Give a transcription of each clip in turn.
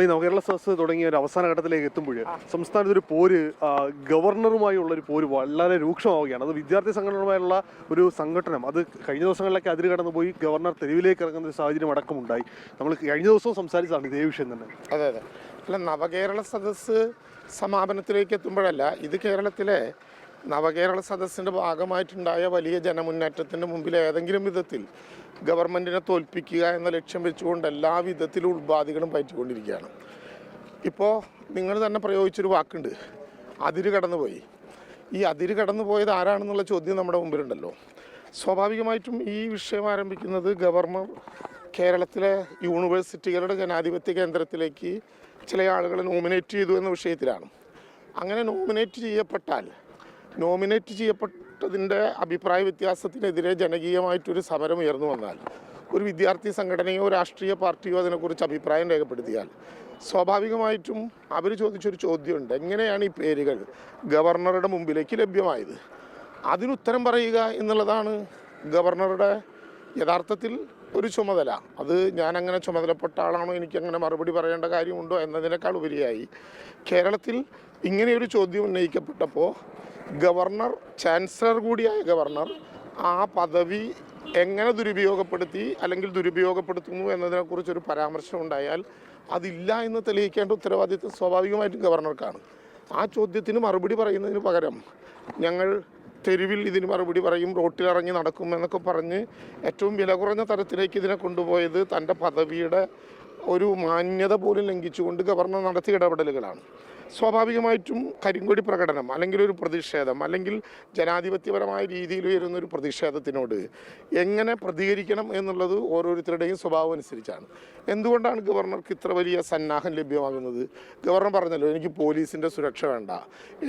നമ്മൾ ഈ നവകേരള സദസ് തുടങ്ങിയ ഒരു അവസാന ഘട്ടത്തിലേക്ക് എത്തുമ്പോൾ സംസ്ഥാനത്ത് ഒരു പോര് ഗവർണറുമായുള്ള ഒരു പോര് വളരെ രൂക്ഷമാവുകയാണ്. അത് വിദ്യാർത്ഥി സംഘടനയുമായുള്ള ഒരു സംഘടനം അത് കഴിഞ്ഞ ദിവസങ്ങളിലൊക്കെ അതിര് കടന്നു പോയി ഗവർണർ തെരുവിലേക്ക് ഇറങ്ങുന്ന ഒരു സാഹചര്യം അടക്കമുണ്ടായി. നമ്മൾ കഴിഞ്ഞ ദിവസവും സംസാരിച്ചതാണ് ഇതേ വിഷയം തന്നെ. അതെ അതെ. അല്ല നവകേരള സദസ്സ് സമാപനത്തിലേക്ക് എത്തുമ്പോഴല്ല ഇത് കേരളത്തിലെ നവകേരള സദസ്സിന്റെ ഭാഗമായിട്ടുണ്ടായ വലിയ ജനമുന്നേറ്റത്തിന്റെ മുമ്പിൽ ഏതെങ്കിലും വിധത്തിൽ ഗവൺമെന്റിനെ തോൽപ്പിക്കുക എന്ന ലക്ഷ്യം വെച്ചുകൊണ്ട് എല്ലാ വിധത്തിലും ഉൾബാധികളും പയറ്റിക്കൊണ്ടിരിക്കുകയാണ്. ഇപ്പോൾ നിങ്ങൾ തന്നെ പ്രയോഗിച്ചൊരു വാക്കുണ്ട് അതിര് കടന്നുപോയി. ഈ അതിര് കടന്നു പോയത് ആരാണെന്നുള്ള ചോദ്യം നമ്മുടെ മുമ്പിലുണ്ടല്ലോ. സ്വാഭാവികമായിട്ടും ഈ വിഷയം ആരംഭിക്കുന്നത് ഗവർണർ കേരളത്തിലെ യൂണിവേഴ്സിറ്റികളുടെ ജനാധിപത്യ കേന്ദ്രത്തിലേക്ക് ചില ആളുകളെ നോമിനേറ്റ് ചെയ്തു എന്ന വിഷയത്തിലാണ്. അങ്ങനെ നോമിനേറ്റ് ചെയ്യപ്പെട്ടാൽ നോമിനേറ്റ് ചെയ്യപ്പെട്ടതിന്റെ അഭിപ്രായ വ്യത്യാസത്തിനെതിരെ ജനകീയമായിട്ടൊരു സമരം ഉയർന്നു വന്നാൽ ഒരു വിദ്യാർത്ഥി സംഘടനയോ രാഷ്ട്രീയ പാർട്ടിയോ അതിനെക്കുറിച്ച് അഭിപ്രായം രേഖപ്പെടുത്തിയാൽ സ്വാഭാവികമായിട്ടും അവർ ചോദിച്ചൊരു ചോദ്യമുണ്ട്. എങ്ങനെയാണ് ഈ പേരുകൾ ഗവർണറുടെ മുമ്പിലേക്ക് ലഭ്യമായത്? അതിനുത്തരം പറയുക എന്നുള്ളതാണ് ഗവർണറുടെ യഥാർത്ഥത്തിൽ ഒരു ചുമതല. അത് ഞാൻ അങ്ങനെ ചുമതലപ്പെട്ട ആളാണോ എനിക്ക് അങ്ങനെ മറുപടി പറയേണ്ട കാര്യമുണ്ടോ എന്നതിനേക്കാൾ ഉപരിയായി കേരളത്തിൽ ഇങ്ങനെയൊരു ചോദ്യം ഉന്നയിക്കപ്പെട്ടപ്പോൾ ഗവർണർ ചാൻസലർ കൂടിയായ ഗവർണർ ആ പദവി എങ്ങനെ ദുരുപയോഗപ്പെടുത്തി അല്ലെങ്കിൽ ദുരുപയോഗപ്പെടുത്തുന്നു എന്നതിനെക്കുറിച്ചൊരു പരാമർശം ഉണ്ടായാൽ അതില്ല എന്ന് തെളിയിക്കേണ്ട ഉത്തരവാദിത്വം സ്വാഭാവികമായിട്ടും ഗവർണർക്കാണ്. ആ ചോദ്യത്തിന് മറുപടി പറയുന്നതിന് പകരം ഞങ്ങൾ തെരുവിൽ ഇതിന് മറുപടി പറയും റോട്ടിലിറങ്ങി നടക്കും എന്നൊക്കെ പറഞ്ഞ് ഏറ്റവും വില കുറഞ്ഞ തരത്തിലേക്ക് ഇതിനെ കൊണ്ടുപോയത് തന്റെ പദവിയുടെ ഒരു മാന്യത പോലും ലംഘിച്ചുകൊണ്ട് ഗവർണർ നടത്തിയ ഇടപെടലുകളാണ്. സ്വാഭാവികമായിട്ടും കരിങ്കൊടി പ്രകടനം അല്ലെങ്കിൽ ഒരു പ്രതിഷേധം അല്ലെങ്കിൽ ജനാധിപത്യപരമായ രീതിയിൽ ഉയരുന്ന ഒരു പ്രതിഷേധത്തിനോട് എങ്ങനെ പ്രതികരിക്കണം എന്നുള്ളത് ഓരോരുത്തരുടെയും സ്വഭാവം അനുസരിച്ചാണ്. എന്തുകൊണ്ടാണ് ഗവർണർക്ക് ഇത്ര വലിയ സന്നാഹം ലഭ്യമാകുന്നത്? ഗവർണർ പറഞ്ഞല്ലോ എനിക്ക് പോലീസിന്റെ സുരക്ഷ വേണ്ട.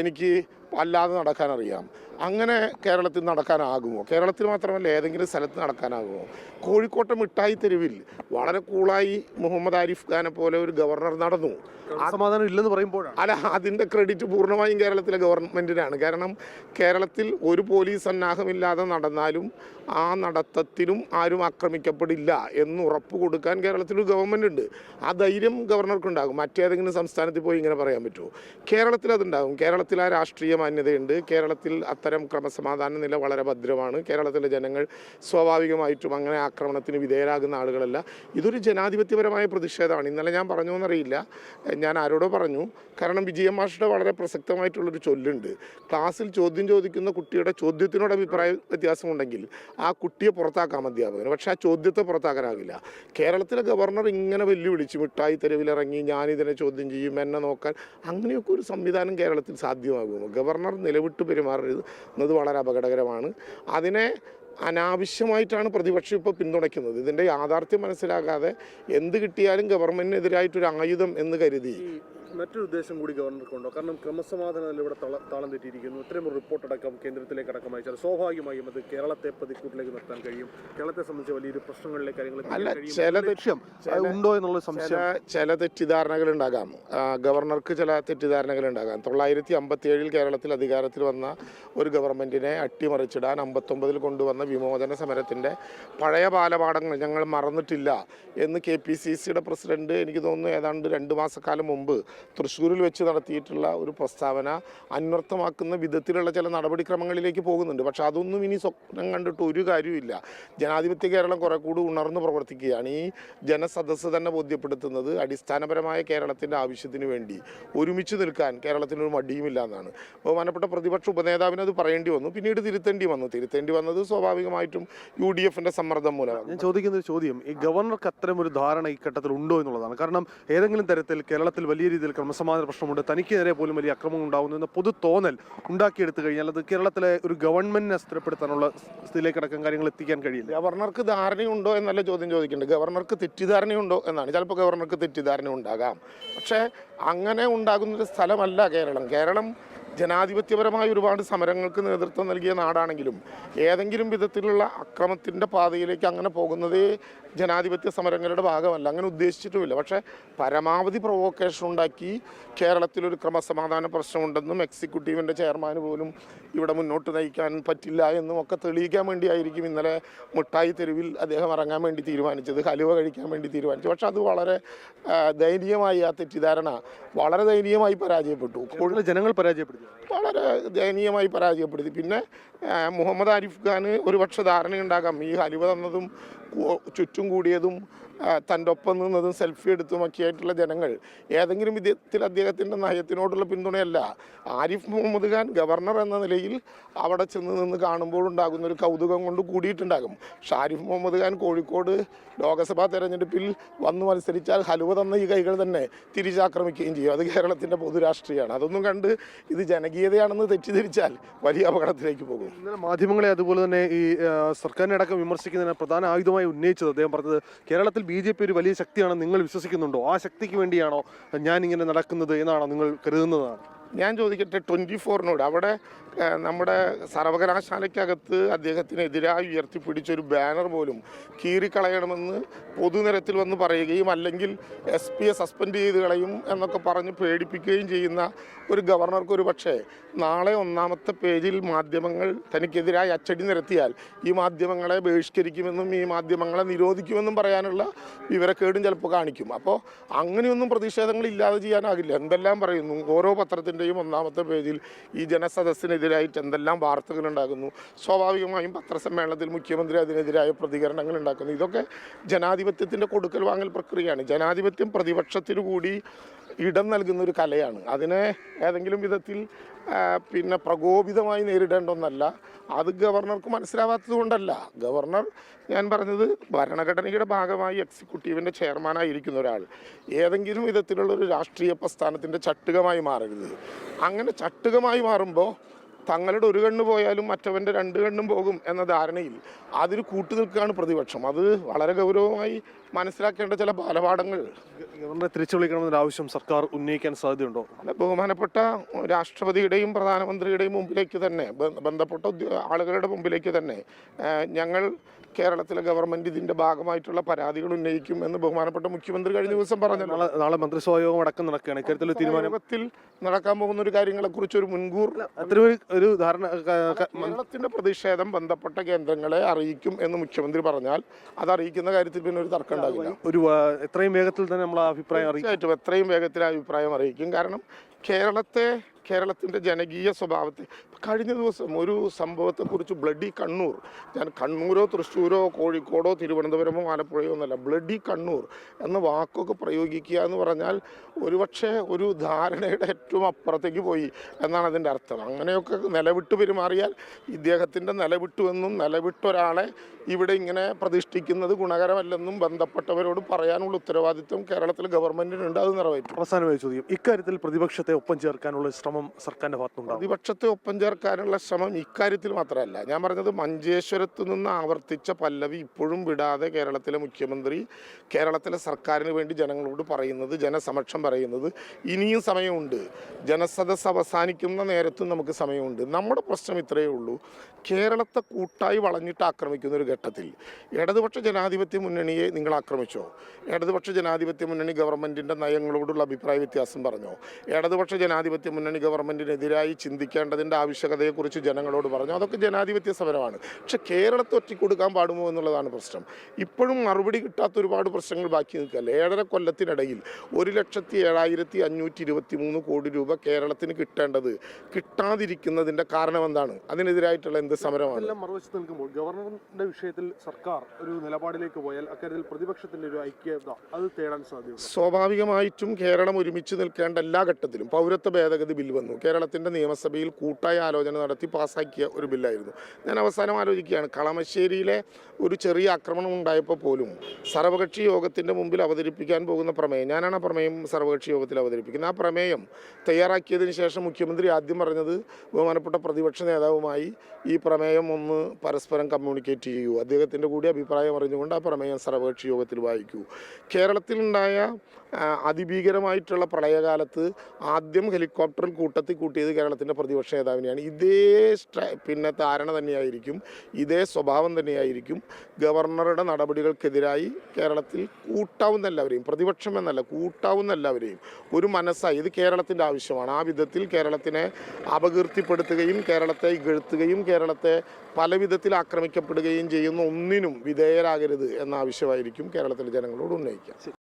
എനിക്ക് അല്ലാതെ നടക്കാനറിയാം. അങ്ങനെ കേരളത്തിൽ നടക്കാനാകുമോ? കേരളത്തിൽ മാത്രമല്ല ഏതെങ്കിലും സ്ഥലത്ത് നടക്കാനാകുമോ? കോഴിക്കോട്ടെ മിഠായി തെരുവിൽ വളരെ കൂളായി മുഹമ്മദ് ആരിഫ് ഖാനെ പോലെ ഒരു ഗവർണർ നടന്നു. സമാധാനം ഇല്ലെന്ന് പറയുമ്പോൾ അല്ല അതിന്റെ ക്രെഡിറ്റ് പൂർണമായും കേരളത്തിലെ ഗവൺമെന്റിനാണ് കാരണം കേരളത്തിൽ ഒരു പോലീസ് സന്നാഹമില്ലാതെ നടന്നാലും ആ നടത്തത്തിനും ആരും ആക്രമിക്കപ്പെടില്ല എന്ന് ഉറപ്പ് കൊടുക്കാൻ കേരളത്തിൽ ഒരു ഗവൺമെന്റ് ഉണ്ട് ആ ധൈര്യം ഗവർണർക്കുണ്ടാകും. മറ്റേതെങ്കിലും സംസ്ഥാനത്തിൽ പോയി ഇങ്ങനെ പറയാൻ പറ്റുമോ? കേരളത്തിൽ അതുണ്ടാകും. കേരളത്തിൽ ആ രാഷ്ട്രീയ മാന്യതയുണ്ട്. കേരളത്തിൽ അത്തരം ക്രമസമാധാന നില വളരെ ഭദ്രമാണ്. കേരളത്തിലെ ജനങ്ങൾ സ്വാഭാവികമായിട്ടും അങ്ങനെ ആക്രമണത്തിന് വിധേയരാകുന്ന ആളുകളല്ല. ഇതൊരു ജനാധിപത്യപരമായ പ്രതിഷേധമാണ്. ഇന്നലെ ഞാൻ പറഞ്ഞു എന്നറിയില്ല. ഞാൻ ആരോടോ പറഞ്ഞു. കാരണം വിജയ മാഷയുടെ വളരെ പ്രസക്തമായിട്ടുള്ളൊരു ചൊല്ലുണ്ട്. ക്ലാസ്സിൽ ചോദ്യം ചോദിക്കുന്ന കുട്ടിയുടെ ചോദ്യത്തിനോട് അഭിപ്രായ വ്യത്യാസമുണ്ടെങ്കിൽ ആ കുട്ടിയെ പുറത്താക്കാം അധ്യാപകന് പക്ഷേ ആ ചോദ്യത്തെ പുറത്താക്കാനാകില്ല. കേരളത്തിലെ ഗവർണർ ഇങ്ങനെ വെല്ലുവിളിച്ച് മിഠായി തെരുവിലിറങ്ങി ഞാനിതിനെ ചോദ്യം ചെയ്യും എന്നെ നോക്കാൻ അങ്ങനെയൊക്കെ ഒരു സംവിധാനം കേരളത്തിൽ സാധ്യമാകുമോ? ഗവർണർ നിലവിട്ട് പെരുമാറരുത് എന്നത് വളരെ അപകടകരമാണ്. അതിനെ അനാവശ്യമായിട്ടാണ് പ്രതിപക്ഷം ഇപ്പോൾ പിന്തുണയ്ക്കുന്നത്. ഇതിന്റെ യാഥാർത്ഥ്യം മനസ്സിലാക്കാതെ എന്ത് കിട്ടിയാലും ഗവൺമെന്റിനെതിരായിട്ടൊരു ആയുധം എന്ന് കരുതി. മറ്റൊരു ഉദ്ദേശം കൂടി ഗവർണർക്കുണ്ടോ? കാരണം ക്രമസമാധാനം ഇവിടെ താളം തെറ്റിയിരിക്കുന്നു. ഇത്തരം ഒരു റിപ്പോർട്ട് അടക്കം കേന്ദ്രത്തിലേക്ക് അടക്കം അയച്ചാൽ സ്വാഭാവികമായും അത് കേരളത്തെ പ്രതിക്കൂട്ടിലേക്ക് നിർത്താൻ കഴിയും. കേരളത്തെ സംബന്ധിച്ച് വലിയൊരു പ്രശ്നങ്ങളിലെ കാര്യങ്ങൾ ചില ലക്ഷ്യം ഉണ്ടോ എന്നുള്ള സംശയം. ചില തെറ്റിദ്ധാരണകൾ ഉണ്ടാകാം ഗവർണർക്ക് ചില തെറ്റിദ്ധാരണകൾ ഉണ്ടാകാം തൊള്ളായിരത്തി അമ്പത്തി ഏഴിൽ കേരളത്തിൽ അധികാരത്തിൽ വന്ന ഒരു ഗവൺമെന്റിനെ അട്ടിമറിച്ചിടാൻ അമ്പത്തൊമ്പതിൽ കൊണ്ടുവന്ന വിമോചന സമരത്തിന്റെ പഴയ ബാലപാഠങ്ങൾ ഞങ്ങൾ മറന്നിട്ടില്ല എന്ന് കെ പി സി സിയുടെ പ്രസിഡന്റ് എനിക്ക് തോന്നുന്നു ഏതാണ്ട് രണ്ട് മാസക്കാലം മുമ്പ് തൃശ്ശൂരിൽ വെച്ച് നടത്തിയിട്ടുള്ള ഒരു പ്രസ്താവന അന്വർത്ഥമാക്കുന്ന വിധത്തിലുള്ള ചില നടപടിക്രമങ്ങളിലേക്ക് പോകുന്നുണ്ട്. പക്ഷെ അതൊന്നും ഇനി സ്വപ്നം കണ്ടിട്ട് ഒരു കാര്യമില്ല ജനാധിപത്യ കേരളം കുറെ കൂടി ഉണർന്ന് പ്രവർത്തിക്കുകയാണ്. ഈ ജനസദസ്സ് തന്നെ ബോധ്യപ്പെടുത്തുന്നത് അടിസ്ഥാനപരമായ കേരളത്തിന്റെ ആവശ്യത്തിന് വേണ്ടി. ഒരുമിച്ച് നിൽക്കാൻ കേരളത്തിനൊരു മടിയുമില്ല എന്നാണ്. ബഹുമാനപ്പെട്ട പ്രതിപക്ഷ ഉപനേതാവിന് അത് പറയേണ്ടി വന്നു. പിന്നീട് തിരുത്തേണ്ടി വന്നു. തിരുത്തേണ്ടി വന്നത് സ്വാഭാവികമായിട്ടും യു ഡി എഫിന്റെ സമ്മർദ്ദം മൂലമാണ് ഞാൻ ചോദിക്കുന്ന ഒരു ചോദ്യം. ഈ ഗവർണർക്ക് അത്തരം ഒരു ധാരണ ഈ ഘട്ടത്തിൽ ഉണ്ടോ എന്നുള്ളതാണ്. കാരണം ഏതെങ്കിലും തരത്തിൽ കേരളത്തിൽ വലിയ രീതിയിൽ ക്രമസമാധാന പ്രശ്നമുണ്ട്. നേരെ പോലും വലിയ അക്രമം ഉണ്ടാകുന്നു എന്ന പൊതു തോന്നൽ ഉണ്ടാക്കിയെടുത്തു കഴിഞ്ഞാൽ അത് കേരളത്തിലെ ഒരു ഗവൺമെന്റിനെ സ്ഥിരപ്പെടുത്താനുള്ള സ്ഥിതിയിലേക്ക് അടക്കം കാര്യങ്ങൾ എത്തിക്കാൻ കഴിയില്ല? ഗവർണർക്ക് ധാരണയുണ്ടോ എന്നല്ല ചോദ്യം ചോദിക്കുന്നുണ്ട് ഗവർണർക്ക് തെറ്റിദ്ധാരണയുണ്ടോ എന്നാണ്. ചിലപ്പോൾ ഗവർണർക്ക് തെറ്റിദ്ധാരണ ഉണ്ടാകാം. പക്ഷേ അങ്ങനെ ഉണ്ടാകുന്നൊരു സ്ഥലമല്ല കേരളം. കേരളം ജനാധിപത്യപരമായ ഒരുപാട് സമരങ്ങൾക്ക് നേതൃത്വം നൽകിയ നാടാണെങ്കിലും ഏതെങ്കിലും വിധത്തിലുള്ള അക്രമത്തിന്റെ പാതയിലേക്ക് അങ്ങനെ പോകുന്നതേ ജനാധിപത്യ സമരങ്ങളുടെ ഭാഗമല്ല അങ്ങനെ ഉദ്ദേശിച്ചിട്ടുമില്ല. പക്ഷേ പരമാവധി പ്രൊവോക്കേഷൻ ഉണ്ടാക്കി കേരളത്തിലൊരു ക്രമസമാധാന പ്രശ്നമുണ്ടെന്നും എക്സിക്യൂട്ടീവിന്റെ ചെയർമാൻ പോലും ഇവിടെ മുന്നോട്ട് നയിക്കാൻ പറ്റില്ല എന്നും ഒക്കെ തെളിയിക്കാൻ വേണ്ടിയായിരിക്കും ഇന്നലെ മിഠായി തെരുവിൽ അദ്ദേഹം ഇറങ്ങാൻ വേണ്ടി തീരുമാനിച്ചത് ഹലുവ കഴിക്കാൻ വേണ്ടി തീരുമാനിച്ചു പക്ഷെ അത് വളരെ ദയനീയമായി ആ തെറ്റിദ്ധാരണ വളരെ ദയനീയമായി പരാജയപ്പെട്ടു. കൂടുതൽ ജനങ്ങൾ പരാജയപ്പെടുത്തി. വളരെ ദയനീയമായി പരാജയപ്പെടുത്തി. പിന്നെ മുഹമ്മദ് ആരിഫ് ഖാന് ഒരുപക്ഷെ ധാരണയുണ്ടാകാം ഈ ഹലുവ തന്നതും ചുറ്റും കൂടിയതും തന്റെ ഒപ്പം നിന്നതും സെൽഫി എടുത്തും ഒക്കെ ആയിട്ടുള്ള ജനങ്ങൾ. ഏതെങ്കിലും വിധത്തിൽ അദ്ദേഹത്തിന്റെ നയത്തിനോടുള്ള പിന്തുണയല്ല. ആരിഫ് മുഹമ്മദ് ഖാൻ ഗവർണർ എന്ന നിലയിൽ അവിടെ ചെന്ന് നിന്ന് കാണുമ്പോഴുണ്ടാകുന്ന ഒരു കൗതുകം കൊണ്ട് കൂടിയിട്ടുണ്ടാകും. ആരിഫ് മുഹമ്മദ് ഖാൻ കോഴിക്കോട് ലോക്സഭാ തെരഞ്ഞെടുപ്പിൽ വന്നു മത്സരിച്ചാൽ ഹലുവ തന്ന ഈ കൈകൾ തന്നെ തിരിച്ചാക്രമിക്കുകയും ചെയ്യും. അത് കേരളത്തിന്റെ പൊതുരാഷ്ട്രീയമാണ്. അതൊന്നും കണ്ട് ഇത് ജനകീയതയാണെന്ന് തെറ്റിദ്ധരിച്ചാൽ വലിയ അപകടത്തിലേക്ക് പോകും. മാധ്യമങ്ങളെ അതുപോലെ തന്നെ ഈ സർക്കാരിനെ അടക്കം വിമർശിക്കുന്നതിന് പ്രധാന ആയുധമായി ഉന്നയിച്ചത് അദ്ദേഹം പറഞ്ഞത് കേരളത്തിൽ ബി ജെ പി ഒരു വലിയ ശക്തിയാണെന്ന് നിങ്ങൾ വിശ്വസിക്കുന്നുണ്ടോ? ആ ശക്തിക്ക് വേണ്ടിയാണോ ഞാൻ ഇങ്ങനെ നടക്കുന്നത് എന്നാണോ നിങ്ങൾ കരുതുന്നതാണ്? ഞാൻ ചോദിക്കട്ടെ ട്വന്റി ഫോറിനോട് അവിടെ നമ്മുടെ സർവകലാശാലയ്ക്കകത്ത് അദ്ദേഹത്തിനെതിരായി ഉയർത്തിപ്പിടിച്ചൊരു ബാനർ പോലും കീറിക്കളയണമെന്ന് പൊതുനിരത്തിൽ വന്ന് പറയുകയും അല്ലെങ്കിൽ എസ് പിയെ സസ്പെൻഡ് ചെയ്ത് കളയും എന്നൊക്കെ പറഞ്ഞ് പേടിപ്പിക്കുകയും ചെയ്യുന്ന ഒരു ഗവർണർക്ക് ഒരു പക്ഷേ നാളെ ഒന്നാമത്തെ പേജിൽ മാധ്യമങ്ങൾ തനിക്കെതിരായി അച്ചടി നിരത്തിയാൽ ഈ മാധ്യമങ്ങളെ ബഹിഷ്കരിക്കുമെന്നും ഈ മാധ്യമങ്ങളെ നിരോധിക്കുമെന്നും പറയാനുള്ള വിവരക്കേടും ചിലപ്പോൾ കാണിക്കും. അപ്പോൾ അങ്ങനെയൊന്നും പ്രതിഷേധങ്ങൾ ഇല്ലാതെ ചെയ്യാനാകില്ല. എന്തെല്ലാം പറയുന്നു? ഓരോ പത്രത്തിന്റെയും ഒന്നാമത്തെ പേജിൽ ഈ ജനസദസ്സിനെതിരായിട്ട് എന്തെല്ലാം വാർത്തകൾ ഉണ്ടാകുന്നു സ്വാഭാവികമായും പത്രസമ്മേളനത്തിൽ മുഖ്യമന്ത്രി അതിനെതിരായ പ്രതികരണങ്ങൾ ഉണ്ടാക്കുന്നു. ഇതൊക്കെ ജനാധിപത്യത്തിന്റെ കൊടുക്കൽ വാങ്ങൽ പ്രക്രിയയാണ്. ജനാധിപത്യം പ്രതിപക്ഷത്തിനു കൂടി ഇടം നൽകുന്ന ഒരു കലയാണ്. അതിനെ ഏതെങ്കിലും വിധത്തിൽ പിന്നെ പ്രകോപിതമായി നേരിടേണ്ട ഒന്നല്ല അത് ഗവർണർക്ക് മനസ്സിലാവാത്തത് കൊണ്ടല്ല. ഗവർണർ ഞാൻ പറഞ്ഞത് ഭരണഘടനയുടെ ഭാഗമായി എക്സിക്യൂട്ടീവിന്റെ ചെയർമാനായിരിക്കുന്ന ഒരാൾ. ഏതെങ്കിലും വിധത്തിലുള്ള ഒരു രാഷ്ട്രീയ പ്രസ്ഥാനത്തിന്റെ ചട്ടുകമായി മാറരുത്. അങ്ങനെ ചട്ടുകമായി മാറുമ്പോൾ തങ്ങളുടെ ഒരു കണ്ണ് പോയാലും മറ്റവന്റെ രണ്ട് കണ്ണും പോകും എന്ന ധാരണയിൽ അതൊരു കൂട്ടു നിൽക്കുകയാണ് പ്രതിപക്ഷം. അത് വളരെ ഗൗരവമായി മനസ്സിലാക്കേണ്ട ചില ബാലപാഠങ്ങൾ ഗവർണറെ തിരിച്ചു വിളിക്കണമെന്നൊരു ആവശ്യം സർക്കാർ ഉന്നയിക്കാൻ സാധ്യതയുണ്ടോ? അല്ല, ബഹുമാനപ്പെട്ട രാഷ്ട്രപതിയുടെയും പ്രധാനമന്ത്രിയുടെയും മുമ്പിലേക്ക് തന്നെ ബന്ധപ്പെട്ട ആളുകളുടെ മുമ്പിലേക്ക് തന്നെ ഞങ്ങൾ കേരളത്തിലെ ഗവൺമെന്റ് ഇതിന്റെ ഭാഗമായിട്ടുള്ള പരാതികൾ ഉന്നയിക്കും എന്ന് ബഹുമാനപ്പെട്ട മുഖ്യമന്ത്രി കഴിഞ്ഞ ദിവസം പറഞ്ഞു നാളെ മന്ത്രിസഭായോഗം മന്ത്രിസഭാ യോഗം അടക്കം നടക്കുകയാണ്. ഇക്കാര്യത്തിൽ തീരുമാനത്തിൽ നടക്കാൻ പോകുന്ന ഒരു കാര്യങ്ങളെ കുറിച്ച് ഒരു മുൻകൂർ അത്തരം ഒരു- ധാരണ കേരളത്തിന്റെ പ്രതിഷേധം ബന്ധപ്പെട്ട കേന്ദ്രങ്ങളെ അറിയിക്കും എന്ന് മുഖ്യമന്ത്രി പറഞ്ഞാൽ അത് അറിയിക്കുന്ന കാര്യത്തിൽ പിന്നെ ഒരു തർക്കം ഉണ്ടാകില്ല ഒരു എത്രയും വേഗത്തിൽ തന്നെ നമ്മൾ അഭിപ്രായം അറിയിക്കും. എത്രയും വേഗത്തിൽ അഭിപ്രായം അറിയിക്കും. കാരണം കേരളത്തെ കേരളത്തിന്റെ ജനകീയ സ്വഭാവത്തെ. കഴിഞ്ഞ ദിവസം ഒരു സംഭവത്തെക്കുറിച്ച് ബ്ലഡി കണ്ണൂർ ഞാൻ കണ്ണൂരോ തൃശ്ശൂരോ കോഴിക്കോടോ തിരുവനന്തപുരമോ ആലപ്പുഴയോ ഒന്നല്ല ബ്ലഡി കണ്ണൂർ എന്ന വാക്കൊക്കെ പ്രയോഗിക്കുക എന്ന് പറഞ്ഞാൽ ഒരുപക്ഷെ ഒരു ധാരണയുടെ ഏറ്റവും അപ്പുറത്തേക്ക് പോയി എന്നാണ് അതിന്റെ അർത്ഥം. അങ്ങനെയൊക്കെ നിലവിട്ട് പെരുമാറിയാൽ ഇദ്ദേഹത്തിന്റെ നിലവിട്ടുവെന്നും നിലവിട്ടൊരാളെ ഇവിടെ ഇങ്ങനെ പ്രതിഷ്ഠിക്കുന്നത് ഗുണകരമല്ലെന്നും ബന്ധപ്പെട്ടവരോട് പറയാനുള്ള ഉത്തരവാദിത്വം കേരളത്തിലെ ഗവൺമെന്റിനുണ്ട് അത് നിറവേറ്റും. അവസാനമായി ചോദ്യം. ഇക്കാര്യത്തിൽ പ്രതിപക്ഷത്തെ ഒപ്പം ചേർക്കാനുള്ള ശ്രമം സർക്കാരിന്റെ ഭാഗത്തുനിന്ന് പ്രതിപക്ഷത്തെ ഒപ്പം ചേർക്കാനുള്ള ശ്രമം ഇക്കാര്യത്തിൽ മാത്രമല്ല. ഞാൻ പറഞ്ഞത് മഞ്ചേശ്വരത്ത് നിന്ന് ആവർത്തിച്ച പല്ലവി ഇപ്പോഴും വിടാതെ കേരളത്തിലെ മുഖ്യമന്ത്രി കേരളത്തിലെ സർക്കാരിന് വേണ്ടി ജനങ്ങളോട് പറയുന്നത് ജനസമക്ഷം പറയുന്നത് ഇനിയും സമയമുണ്ട്. ജനസദസ് അവസാനിക്കുന്ന നേരത്തും നമുക്ക് സമയമുണ്ട്. നമ്മുടെ പ്രശ്നം ഇത്രയേ ഉള്ളൂ. കേരളത്തെ കൂട്ടായി വളഞ്ഞിട്ട് ആക്രമിക്കുന്ന ഒരു ഘട്ടത്തിൽ ഇടതുപക്ഷ ജനാധിപത്യ മുന്നണിയെ നിങ്ങൾ ആക്രമിച്ചോ? ഇടതുപക്ഷ ജനാധിപത്യ മുന്നണി ഗവൺമെന്റിന്റെ നയങ്ങളോടുള്ള അഭിപ്രായ വ്യത്യാസം പറഞ്ഞോ? ഇടതുപക്ഷ ജനാധിപത്യ മുന്നണി ഗവൺമെന്റിനെതിരായി ചിന്തിക്കേണ്ടതിന്റെ ആവശ്യകതയെക്കുറിച്ച് ജനങ്ങളോട് പറഞ്ഞു. അതൊക്കെ ജനാധിപത്യ സമരമാണ്. പക്ഷെ കേരളത്തെ ഒറ്റിക്കൊടുക്കാൻ പാടുമോ എന്നുള്ളതാണ് പ്രശ്നം. ഇപ്പോഴും മറുപടി കിട്ടാത്ത ഒരുപാട് പ്രശ്നങ്ങൾ ബാക്കി നിൽക്കുകയല്ല? ഏഴര കൊല്ലത്തിനിടയിൽ ഒരു ലക്ഷത്തി ഏഴായിരത്തി അഞ്ഞൂറ്റി ഇരുപത്തി മൂന്ന് കോടി രൂപ കേരളത്തിന് കിട്ടേണ്ടത് കിട്ടാതിരിക്കുന്നതിന്റെ കാരണം എന്താണ്? അതിനെതിരായിട്ടുള്ള എന്ത് സമരമാണ്? മറുവശത്ത് നിൽക്കുമ്പോൾ ഗവർണറിന്റെ വിഷയത്തിൽ സർക്കാർ ഒരു നിലപാടിലേക്ക് പോയാൽ അക്കാര്യത്തിൽ പ്രതിപക്ഷത്തിന്റെ ഒരു ഐക്യത അത് തേടാൻ സാധ്യത സ്വാഭാവികമായിട്ടും കേരളം ഒരുമിച്ച് നിൽക്കേണ്ട എല്ലാ ഘട്ടത്തിലും പൗരത്വ ഭേദഗതി വന്നു. കേരളത്തിന്റെ നിയമസഭയിൽ കൂട്ടായ ആലോചന നടത്തി പാസ്സാക്കിയ ഒരു ബില്ലായിരുന്നു. ഞാൻ അവസാനം ആലോചിക്കുകയാണ്. കളമശ്ശേരിയിലെ ഒരു ചെറിയ ആക്രമണം ഉണ്ടായപ്പോൾ പോലും സർവകക്ഷി യോഗത്തിന്റെ മുമ്പിൽ അവതരിപ്പിക്കാൻ പോകുന്ന പ്രമേയം ഞാനാണ് ആ പ്രമേയം സർവകക്ഷി യോഗത്തിൽ അവതരിപ്പിക്കുന്നത്. ആ പ്രമേയം തയ്യാറാക്കിയതിന് ശേഷം മുഖ്യമന്ത്രി ആദ്യം പറഞ്ഞത് ബഹുമാനപ്പെട്ട പ്രതിപക്ഷ നേതാവുമായി ഈ പ്രമേയം ഒന്ന് പരസ്പരം കമ്മ്യൂണിക്കേറ്റ് ചെയ്യൂ. അദ്ദേഹത്തിന്റെ കൂടി അഭിപ്രായം അറിഞ്ഞുകൊണ്ട് ആ പ്രമേയം സർവകക്ഷി യോഗത്തിൽ വായിക്കൂ. കേരളത്തിലുണ്ടായ അതിഭീകരമായിട്ടുള്ള പ്രളയകാലത്ത് ആദ്യം ഹെലികോപ്റ്ററിൽ കൂട്ടത്തിൽ കൂട്ടിയത് കേരളത്തിന്റെ പ്രതിപക്ഷ നേതാവിനെയാണ്. ഇതേ പിന്നെ ധാരണ തന്നെയായിരിക്കും. ഇതേ സ്വഭാവം തന്നെയായിരിക്കും. ഗവർണറുടെ നടപടികൾക്കെതിരായി കേരളത്തിൽ കൂട്ടാവുന്ന എല്ലാവരെയും പ്രതിപക്ഷം എന്നല്ല കൂട്ടാവുന്ന എല്ലാവരെയും ഒരു മനസ്സായി ഇത് കേരളത്തിന്റെ ആവശ്യമാണ്. ആ വിധത്തിൽ കേരളത്തിനെ അപകീർത്തിപ്പെടുത്തുകയും കേരളത്തെ ഇകഴ്ത്തുകയും കേരളത്തെ പല വിധത്തിൽ ആക്രമിക്കപ്പെടുകയും ചെയ്യുന്ന ഒന്നിനും വിധേയരാകരുത് എന്ന ആവശ്യമായിരിക്കും കേരളത്തിലെ ജനങ്ങളോട് ഉന്നയിക്കുക